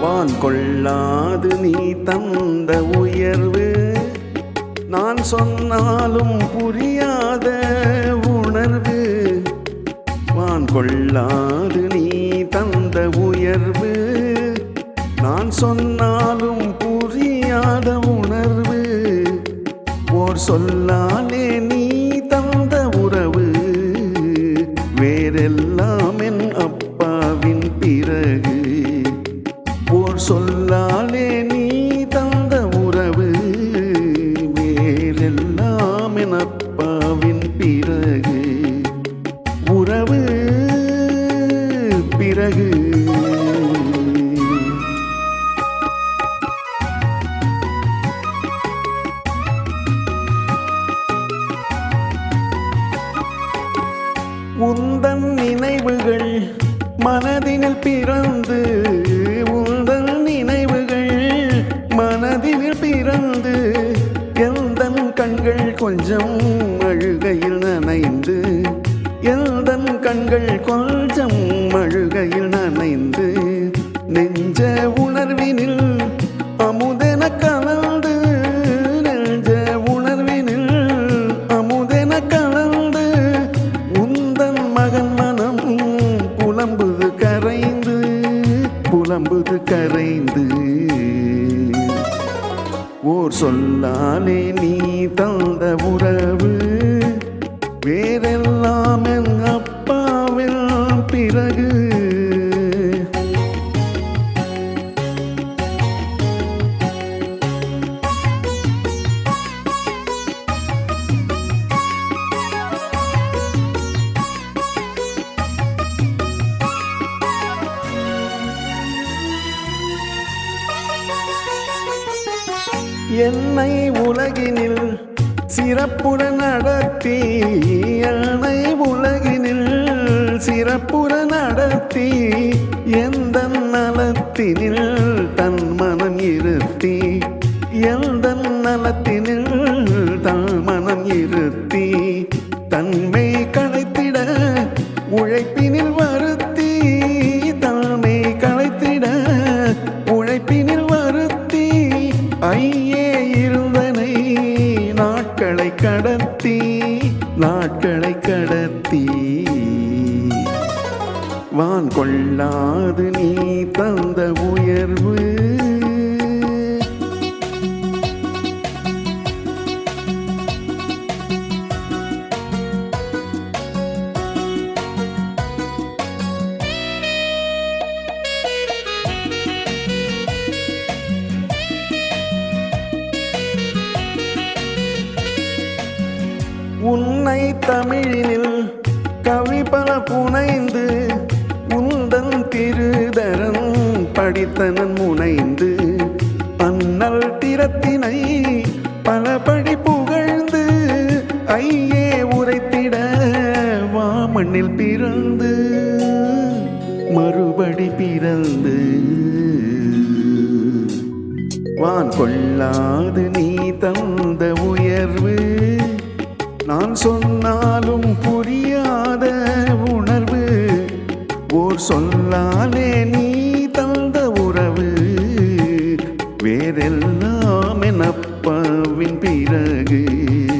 வான் கொள்ளாது நீ தந்த உயர்வு. நான் சொன்னாலும் புரியாத உணர்வு. வான் கொள்ளாது நீ தந்த உயர்வு. நான் சொன்னாலும் புரியாத உணர்வு. ஓர் சொல்லா சொல்லாலே நீ தந்த உறவு மேலெல்லாம் அப்பாவின் பிறகு. உறவு பிறகு. உந்தன் நினைவுகள் மனதினில் பிறந்து உன் பிறந்து எந்தன் கண்கள் கொஞ்சம் அழுகையில் நனைந்து எந்தன் கண்கள் கொஞ்சம் அழுகையில் நனைந்து நெஞ்ச உணர்வினில் அமுதென கலந்து நெஞ்ச உணர்வினில் அமுதென கலந்து உந்தன் மகன் மனம் புலம்புது கரைந்து புலம்புது கரைந்து. ஓர் சொல்லாலே நீ தந்த உறவு வேறெல்லாமே என்னை உலகினில் சிறப்புற நடத்தி என்னை உலகினில் சிறப்புற நடத்தி எந்த நலத்தினில் தன் மனம் இருத்தி எந்த நலத்தினில் தன் மனம் இருத்தி தன்மை கண நாட்களை கடத்தி. வான் கொள்ளாது நீ தந்த உயர்வு. உன்னை தமிழினில் கவி பல புனைந்து உந்தன் திருதரன் படித்தனன் முனைந்து அன்னல் திறத்தினை பல படி புகழ்ந்து ஐயே உரைத்திட வாமண்ணில் பிறந்து மறுபடி பிறந்து. வான் கொள்ளாது நீ தந்த உயர்வு நான் சொன்னாலும் புரியாத உணர்வு ஓர் சொல்லாலே நீ தந்த உறவு. வேறெல்லாம் என் அப்பாவின் பிறகு. பிறகு